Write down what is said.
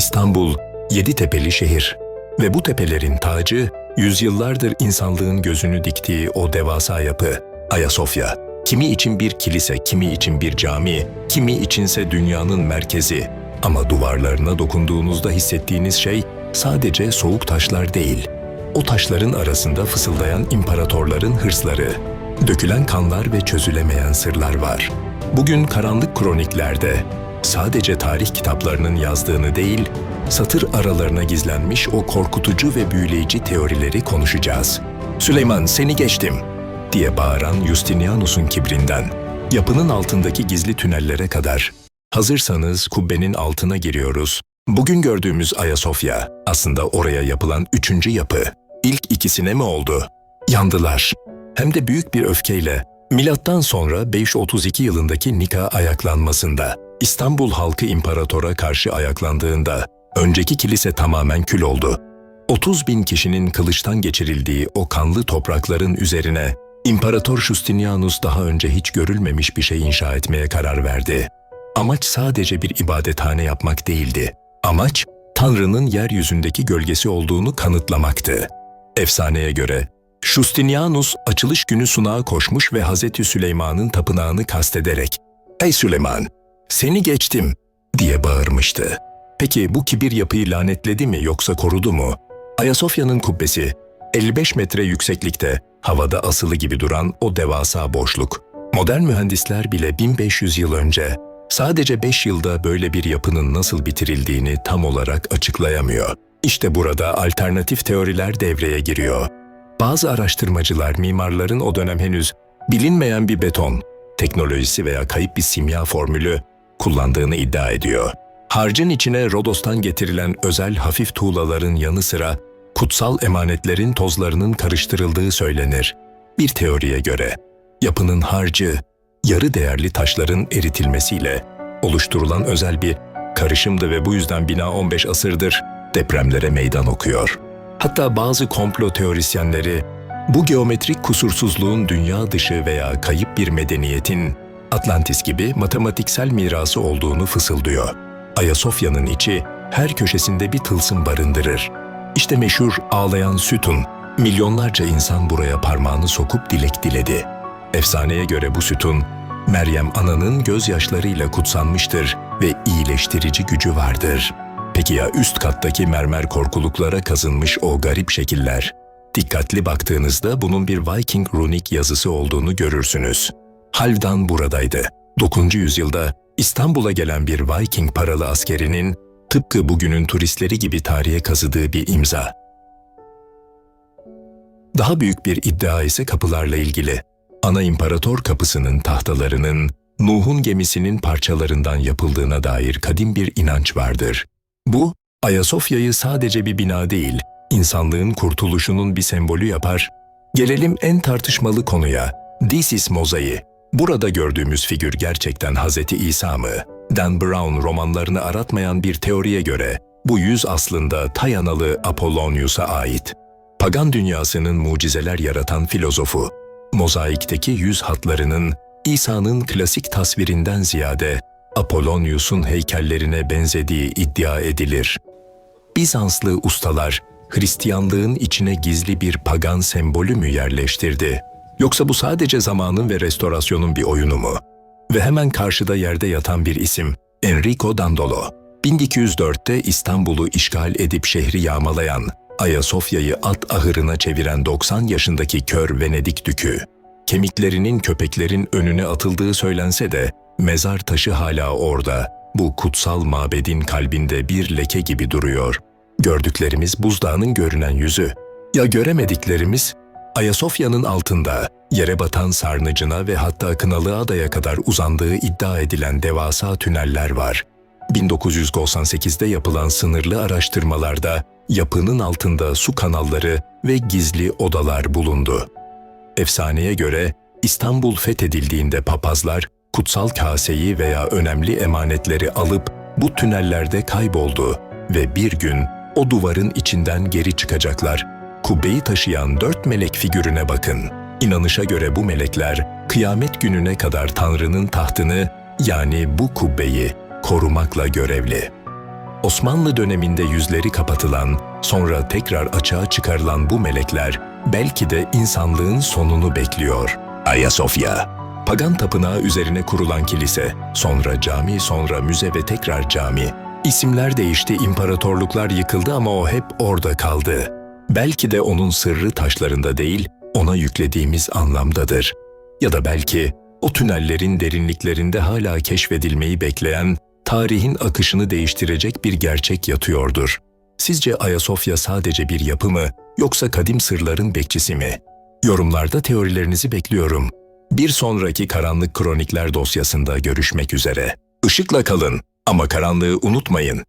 İstanbul, yedi tepeli şehir ve bu tepelerin tacı, yüzyıllardır insanlığın gözünü diktiği o devasa yapı, Ayasofya. Kimi için bir kilise, kimi için bir cami, kimi içinse dünyanın merkezi. Ama duvarlarına dokunduğunuzda hissettiğiniz şey sadece soğuk taşlar değil. O taşların arasında fısıldayan imparatorların hırsları, dökülen kanlar ve çözülemeyen sırlar var. Bugün karanlık kroniklerde sadece tarih kitaplarının yazdığını değil, satır aralarına gizlenmiş o korkutucu ve büyüleyici teorileri konuşacağız. Süleyman seni geçtim diye bağıran Justinianus'un kibrinden, yapının altındaki gizli tünellere kadar. Hazırsanız kubbenin altına giriyoruz. Bugün gördüğümüz Ayasofya aslında oraya yapılan üçüncü yapı. İlk ikisine mi oldu? Yandılar. Hem de büyük bir öfkeyle. Milattan sonra 532 yılındaki Nika ayaklanmasında, İstanbul halkı imparatora karşı ayaklandığında, önceki kilise tamamen kül oldu. 30 bin kişinin kılıçtan geçirildiği o kanlı toprakların üzerine İmparator Justinianus daha önce hiç görülmemiş bir şey inşa etmeye karar verdi. Amaç sadece bir ibadethane yapmak değildi. Amaç, Tanrı'nın yeryüzündeki gölgesi olduğunu kanıtlamaktı. Efsaneye göre, Justinianus açılış günü sunağa koşmuş ve Hazreti Süleyman'ın tapınağını kastederek, ''Ey Süleyman, seni geçtim!'' diye bağırmıştı. Peki bu kibir yapıyı lanetledi mi yoksa korudu mu? Ayasofya'nın kubbesi, 55 metre yükseklikte, havada asılı gibi duran o devasa boşluk. Modern mühendisler bile 1500 yıl önce sadece 5 yılda böyle bir yapının nasıl bitirildiğini tam olarak açıklayamıyor. İşte burada alternatif teoriler devreye giriyor. Bazı araştırmacılar mimarların o dönem henüz bilinmeyen bir beton, teknolojisi veya kayıp bir simya formülü kullandığını iddia ediyor. Harcın içine Rodos'tan getirilen özel hafif tuğlaların yanı sıra kutsal emanetlerin tozlarının karıştırıldığı söylenir. Bir teoriye göre yapının harcı, yarı değerli taşların eritilmesiyle oluşturulan özel bir karışımdı ve bu yüzden bina 15 asırdır depremlere meydan okuyor. Hatta bazı komplo teorisyenleri bu geometrik kusursuzluğun dünya dışı veya kayıp bir medeniyetin Atlantis gibi matematiksel mirası olduğunu fısıldıyor. Ayasofya'nın içi her köşesinde bir tılsım barındırır. İşte meşhur ağlayan sütun, milyonlarca insan buraya parmağını sokup dilek diledi. Efsaneye göre bu sütun, Meryem Ana'nın gözyaşlarıyla kutsanmıştır ve iyileştirici gücü vardır. Peki ya üst kattaki mermer korkuluklara kazınmış o garip şekiller? Dikkatli baktığınızda bunun bir Viking runik yazısı olduğunu görürsünüz. Halvdan buradaydı. 9. yüzyılda İstanbul'a gelen bir Viking paralı askerinin tıpkı bugünün turistleri gibi tarihe kazıdığı bir imza. Daha büyük bir iddia ise kapılarla ilgili. Ana İmparator kapısının tahtalarının Nuh'un gemisinin parçalarından yapıldığına dair kadim bir inanç vardır. Bu, Ayasofya'yı sadece bir bina değil, insanlığın kurtuluşunun bir sembolü yapar. Gelelim en tartışmalı konuya, Disis mozaiği. Burada gördüğümüz figür gerçekten Hz. İsa mı? Dan Brown romanlarını aratmayan bir teoriye göre bu yüz aslında Tayanalı Apollonius'a ait. Pagan dünyasının mucizeler yaratan filozofu, mozaikteki yüz hatlarının İsa'nın klasik tasvirinden ziyade Apollonius'un heykellerine benzediği iddia edilir. Bizanslı ustalar Hristiyanlığın içine gizli bir pagan sembolü mü yerleştirdi? Yoksa bu sadece zamanın ve restorasyonun bir oyunu mu? Ve hemen karşıda yerde yatan bir isim, Enrico Dandolo. 1204'te İstanbul'u işgal edip şehri yağmalayan, Ayasofya'yı at ahırına çeviren 90 yaşındaki kör Venedik dükü. Kemiklerinin köpeklerin önüne atıldığı söylense de, mezar taşı hala orada. Bu kutsal mabedin kalbinde bir leke gibi duruyor. Gördüklerimiz buzdağının görünen yüzü. Ya göremediklerimiz Ayasofya'nın altında, yere batan sarnıcına ve hatta Kınalı Adaya kadar uzandığı iddia edilen devasa tüneller var. 1998'de yapılan sınırlı araştırmalarda yapının altında su kanalları ve gizli odalar bulundu. Efsaneye göre İstanbul fethedildiğinde papazlar kutsal kaseyi veya önemli emanetleri alıp bu tünellerde kayboldu ve bir gün o duvarın içinden geri çıkacaklar kubbeyi taşıyan dört melek figürüne bakın. İnanışa göre bu melekler kıyamet gününe kadar Tanrı'nın tahtını yani bu kubbeyi korumakla görevli. Osmanlı döneminde yüzleri kapatılan, sonra tekrar açığa çıkarılan bu melekler belki de insanlığın sonunu bekliyor. Ayasofya, pagan tapınağı üzerine kurulan kilise, sonra cami, sonra müze ve tekrar cami. İsimler değişti, imparatorluklar yıkıldı ama o hep orada kaldı. Belki de onun sırrı taşlarında değil, ona yüklediğimiz anlamdadır. Ya da belki o tünellerin derinliklerinde hala keşfedilmeyi bekleyen, tarihin akışını değiştirecek bir gerçek yatıyordur. Sizce Ayasofya sadece bir yapı mı, yoksa kadim sırların bekçisi mi? Yorumlarda teorilerinizi bekliyorum. Bir sonraki Karanlık Kronikler dosyasında görüşmek üzere. Işıkla kalın ama karanlığı unutmayın.